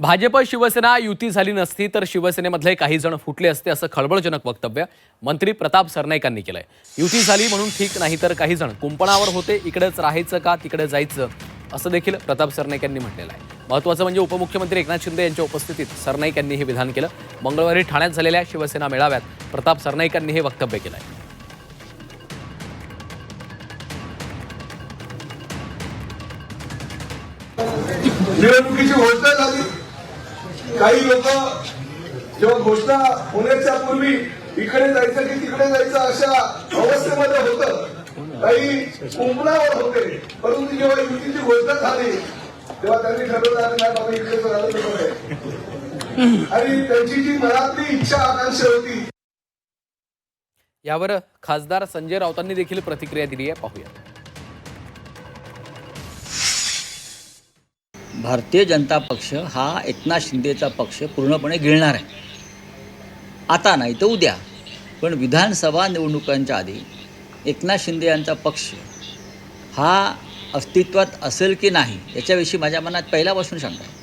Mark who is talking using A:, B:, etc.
A: भाजप शिवसेना युती झाली नसती तर शिवसेनेमधले काही जण फुटले असते असं खळबळजनक वक्तव्य मंत्री प्रताप सरनाईकांनी केलंय. युती झाली म्हणून ठीक नाही तर काही जण कुंपणावर होते इकडेच राहायचं का तिकडे जायचं असं देखील प्रताप सरनाईक यांनी म्हटलेलं आहे. महत्त्वाचं म्हणजे उपमुख्यमंत्री एकनाथ शिंदे यांच्या उपस्थितीत सरनाईक यांनी हे विधान केलं. मंगळवारी ठाण्यात झालेल्या शिवसेना मेळाव्यात प्रताप सरनाईकांनी हे वक्तव्य केलं आहे
B: निवडणुकीची घोषणा झाली. काही लोक जेव्हा घोषणा होण्याच्या पूर्वी इकडे जायचं की तिकडे जायचं अशा अवस्थेमध्ये होतं. काही कुंपणावर होते. परंतु जेव्हा युतीची घोषणा झाली तेव्हा त्यांनी ठरवलं अरे नाही बाबा इकडे राहिलं तर आणि त्यांची जी मनातली इच्छा आकांक्षा होती
A: यावर खासदार संजय राऊतांनी देखील प्रतिक्रिया दिली आहे. पाहूया
C: भारतीय जनता पक्ष हा एकनाथ शिंदेचा पक्ष पूर्णपणे गिळणार आहे. आता नाही तर उद्या. पण विधानसभा निवडणुकांच्या आधी एकनाथ शिंदे यांचा पक्ष हा अस्तित्वात असेल की नाही याच्याविषयी माझ्या मनात पहिल्यापासून शंका आहे.